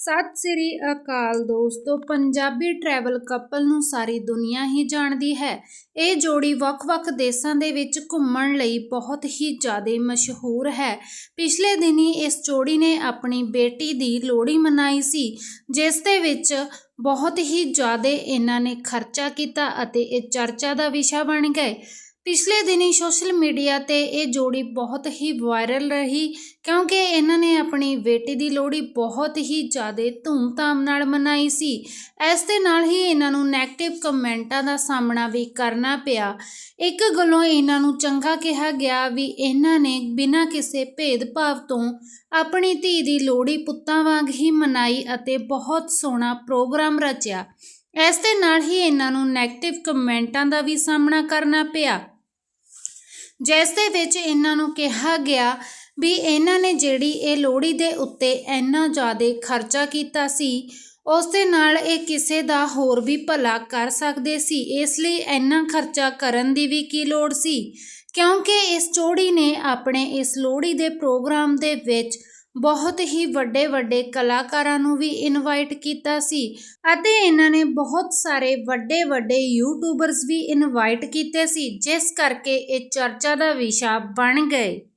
ਸਤਿ ਸ੍ਰੀ ਅਕਾਲ ਦੋਸਤੋ, Punjabi travel couple ਨੂੰ ਸਾਰੀ ਦੁਨੀਆ ਹੀ ਜਾਣਦੀ ਹੈ। ਇਹ ਜੋੜੀ ਵੱਖ-ਵੱਖ ਦੇਸ਼ਾਂ ਦੇ ਵਿੱਚ ਘੁੰਮਣ ਲਈ ਬਹੁਤ ਹੀ ਜ਼ਿਆਦਾ ਮਸ਼ਹੂਰ ਹੈ। ਪਿਛਲੇ ਦਿਨੀ ਇਸ ਜੋੜੀ ਨੇ ਆਪਣੀ ਬੇਟੀ ਦੀ ਲੋਹੜੀ ਮਨਾਈ ਸੀ, ਜਿਸ ਦੇ ਵਿੱਚ ਬਹੁਤ ਹੀ ਜ਼ਿਆਦਾ ਇਹਨਾਂ ਨੇ ਖਰਚਾ ਕੀਤਾ ਅਤੇ ਇਹ ਚਰਚਾ ਦਾ ਵਿਸ਼ਾ ਬਣ ਗਏ। ਪਿਛਲੇ ਦਿਨੀ ਸੋਸ਼ਲ ਮੀਡੀਆ ਤੇ ਇਹ ਜੋੜੀ ਬਹੁਤ ਹੀ ਵਾਇਰਲ ਰਹੀ ਕਿਉਂਕਿ ਇਹਨਾਂ ਨੇ ਆਪਣੀ ਬੇਟੀ ਦੀ ਲੋਹੜੀ ਬਹੁਤ ਹੀ ਜ਼ਿਆਦਾ ਧੂਮਧਾਮ ਨਾਲ ਮਨਾਈ ਸੀ। ਇਸ ਦੇ ਨਾਲ ਹੀ ਇਹਨਾਂ ਨੂੰ 네ਗੇਟਿਵ ਕਮੈਂਟਾਂ ਦਾ ਸਾਹਮਣਾ ਵੀ ਕਰਨਾ ਪਿਆ। ਇੱਕ ਗੱਲੋਂ ਇਹਨਾਂ ਨੂੰ ਚੰਗਾ ਕਿਹਾ ਗਿਆ ਵੀ ਇਹਨਾਂ ਨੇ ਬਿਨਾਂ ਕਿਸੇ ਭੇਦਭਾਵ ਤੋਂ ਆਪਣੀ ਧੀ ਦੀ ਲੋਹੜੀ ਪੁੱਤਾਂ ਵਾਂਗ ਹੀ ਮਨਾਈ ਅਤੇ ਬਹੁਤ ਸੋਹਣਾ ਪ੍ਰੋਗਰਾਮ ਰਚਿਆ। ਇਸ ਦੇ ਨਾਲ ਹੀ ਇਹਨਾਂ ਨੂੰ 네ਗੇਟਿਵ ਕਮੈਂਟਾਂ ਦਾ ਵੀ ਸਾਹਮਣਾ ਕਰਨਾ ਪਿਆ। ਜਿਸ ਦੇ ਵਿੱਚ ਇਹਨਾਂ ਨੂੰ ਕਿਹਾ ਗਿਆ ਵੀ ਇਹਨਾਂ ਨੇ ਜਿਹੜੀ ਇਹ ਲੋਹੜੀ ਦੇ ਉੱਤੇ ਇੰਨਾ ਜ਼ਿਆਦਾ ਖਰਚਾ ਕੀਤਾ ਸੀ, ਉਸ ਦੇ ਨਾਲ ਇਹ ਕਿਸੇ ਦਾ ਹੋਰ ਵੀ ਭਲਾ ਕਰ ਸਕਦੇ ਸੀ। ਇਸ ਲਈ ਇੰਨਾ ਖਰਚਾ ਕਰਨ ਦੀ ਵੀ ਕੀ ਲੋੜ ਸੀ? ਕਿਉਂਕਿ ਇਸ ਚੋੜੀ ਨੇ ਆਪਣੇ ਇਸ ਲੋਹੜੀ ਦੇ ਪ੍ਰੋਗਰਾਮ ਦੇ ਵਿੱਚ ਬਹੁਤ ਹੀ ਵੱਡੇ ਵੱਡੇ ਕਲਾਕਾਰਾਂ ਨੂੰ ਵੀ ਇਨਵਾਈਟ ਕੀਤਾ ਸੀ ਅਤੇ ਇਹਨਾਂ ਨੇ ਬਹੁਤ ਸਾਰੇ ਵੱਡੇ ਵੱਡੇ ਯੂਟਿਊਬਰਸ ਵੀ ਇਨਵਾਈਟ ਕੀਤੇ ਸੀ, ਜਿਸ ਕਰਕੇ ਇਹ ਚਰਚਾ ਦਾ ਵਿਸ਼ਾ ਬਣ ਗਏ।